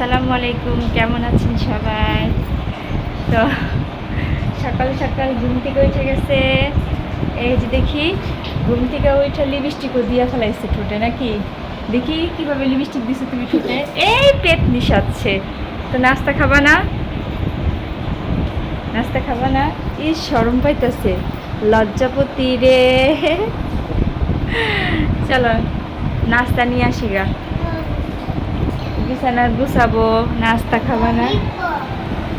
আসসালামু আলাইকুম, কেমন আছেন সবাই? তো, সকাল সকাল ঘুম থেকে উঠে গেছে। এই যে দেখি, ঘুম থেকে উঠে লিপস্টিকও দিয়া ফেলাইছে ঠোঁটে নাকি? দেখি কীভাবে লিপস্টিক দিছে তুমি ঠোঁটে? এই পেট নিশাচ্ছে। তো নাস্তা খাবা না? নাস্তা খাবা না? এই সরম পাইতেছে। লজ্জাপতি রে। চলো, নাস্তা নিয়ে আসি গা। বিছানা গুছাবো নাস্তা খাবা না।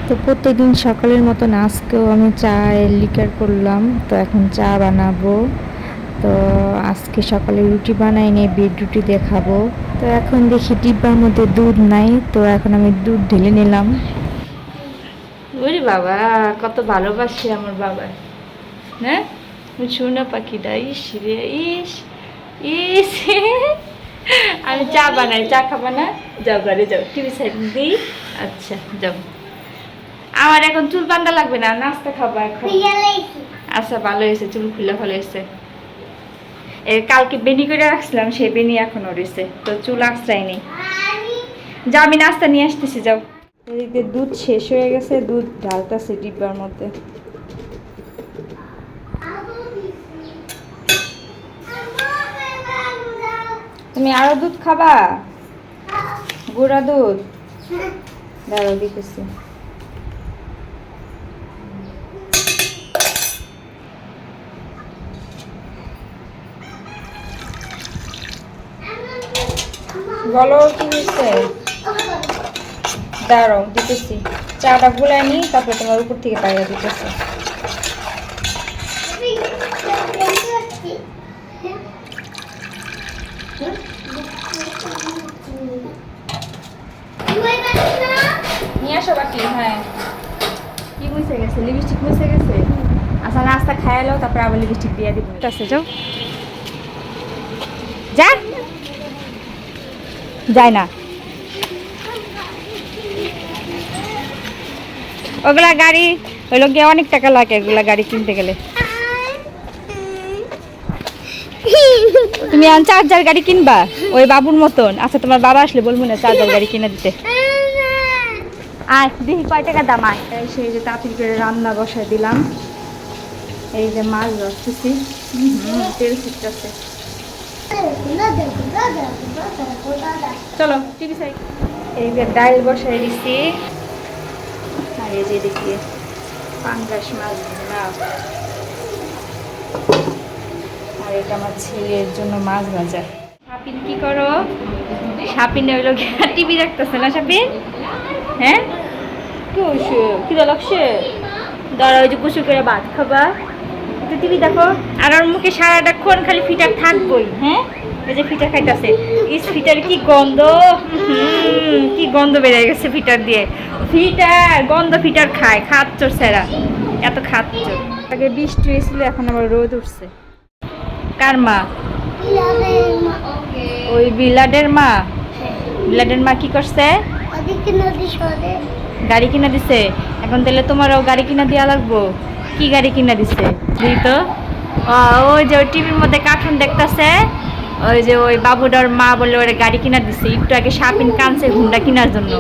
তো প্রত্যেকদিন সকালের মতো আজকেও আমি চা লিকার করলাম তো এখন চা বানাবো। তো আজকে সকালে রুটি বানাই নিয়ে বেড রুটি দেখাবো তো এখন দেখি ডিব্বার মধ্যে দুধ নাই তো এখন আমি দুধ ঢেলে নিলাম। ওরে বাবা কত ভালোবাসে আমার বাবা। হ্যাঁ? শুনো পাখিটা ইস রে ইস ইস। আমি চা বানাই চা খাবা না? যাও ঘরে যাও টিভি সাইড দিই। আচ্ছা যাও। আমার এখন চুল বান্ধা লাগবে না নাস্তা খাবা এখন। আচ্ছা ভালো হয়েছে চুল খুলে ভালো হয়েছে। এ কালকে বেনি করে রাখছিলাম সেই বেনি এখনও রয়েছে তো চুল আশ্রায়নি যাও আমি নাস্তা নিয়ে আসতেছি যাও। এদিকে দুধ শেষ হয়ে গেছে দুধ ঢালতেছে ডিব্বার মধ্যে। তুমি আরও দুধ খাবা? গুঁড়া দুধ? দাঁড়াও, দিতেছি। বলো কি হয়েছে। দাঁড়াও, দিতেছি। চাটা গুলাই নি তারপরে তোমার উপর থেকে পাইয়া দিতেছি। আসো বাকি হ্যাঁ? কি মুছে গেছে? লিপস্টিক মুছে গেছে? আচ্ছা নাস্তা এলো তারপরে আবার লিপস্টিক দিয়ে দিব। আছে যাও। যা। যায় না। ওগুলা গাড়ি ওই লোক অনেক টাকা লাগে ওগুলা গাড়ি কিনতে গেলে। তুমি এখন চার্জার গাড়ি কিনবা? ওই বাবুর মতন। আচ্ছা তোমার বাবা আসলে বলব না চার্জার গাড়ি কিনে দিতে। আয় দেখি কয় টাকা দাম আয়। সেই যে তাঁতির করে রান্না বসায় দিলাম। এই যে মাছ হুম, তেল ছিটতেছে চলো, টিভি সাইড এই যে ডাল বসাই দিছি। আর এই যে দেখি, পাঙ্গাস মাছ না আর এটা আমার ছেলের জন্য মাছ ভাজা। সাপিন, কি করো? সাপিন হইল টিভি দেখতেছে না সাপিন? হ্যাঁ? কি ওই যে কুসু করে ভাত খাবা। দেখো। আর ওর মুখে সারাটাক্ষণ খালি ফিটার হ্যাঁ? যে খাইতেছে। ইস, ফিটার কি গন্ধ? কি গন্ধ গেছে ফিটার দিয়ে। ফিটার গন্ধ ফিটার খায় খাচ্চর সেরা এত খাচ্চর আগে বৃষ্টি হয়েছিল, এখন আবার রোদ উঠছে। কার মা? ওই বিলাডের মা। বিলাডের মা কি করছে? গাড়ি কিনা দিছে? এখন তাহলে তোমারও গাড়ি কিনা দেওয়া লাগবো। কি গাড়ি কিনা দিছে? বুঝলি তো। ওই যে ওই টিভির মধ্যে কার্টুন দেখতাছে। ওই যে ওই বাবুডার মা বলে ওরা গাড়ি কিনা দিছে। একটু আগে শাপিন কানছে হুন্ডা কেনার জন্য।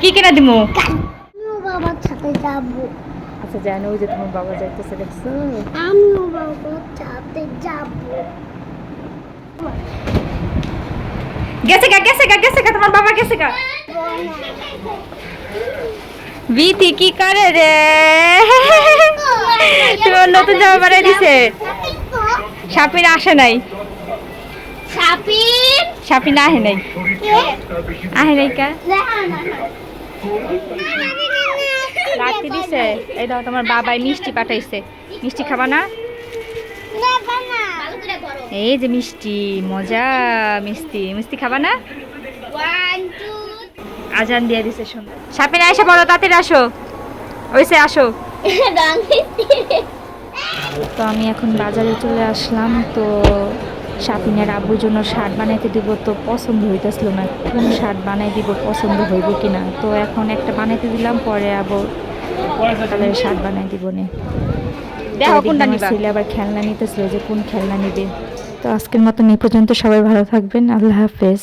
কি কিনা দিমু? বাবার সাথে যাব। আচ্ছা জানো ওই যে তোমার বাবা যাইতেছে দেখছ? আমিও বাবার সাথে যাব। গেছে গা গেছে গা গেছে গা তোমার বাবা গেছে গা। বিথি কি করে রে? তোমার নতুন জামা বানাই দিছে? সাপিন আসে নাই। সাপিন সাপিন আহে নাই। আহে নাই কা? রাখতে দিছে। এই দাও তোমার বাবাই মিষ্টি পাঠাইছে। মিষ্টি খাবা না। এই যে মিষ্টি মজা মিষ্টি। মিষ্টি খাবা না? আজান দিয়ে দিছে সুন্দর সাপিন আইসা বড় তাড়াতাড়ি আসো। ওইসে আসো। তো আমি এখন বাজারে চলে আসলাম তো শাপিনের আব্বুর জন্য শার্ট বানাইতে দিব তো পছন্দ হইতেছিল না। কোন শার্ট বানাই দিব পছন্দ হইব কিনা? তো এখন একটা বানাইতে দিলাম পরে আবার কালারের শার্ট বানাই দিব নে। দেখো কোনটা নিবা। ছেলে আবার খেলনা নিতেছিল যে কোন খেলনা নিবে। তো আজকের মতন এই পর্যন্ত সবাই ভালো থাকবেন আল্লাহ হাফেজ।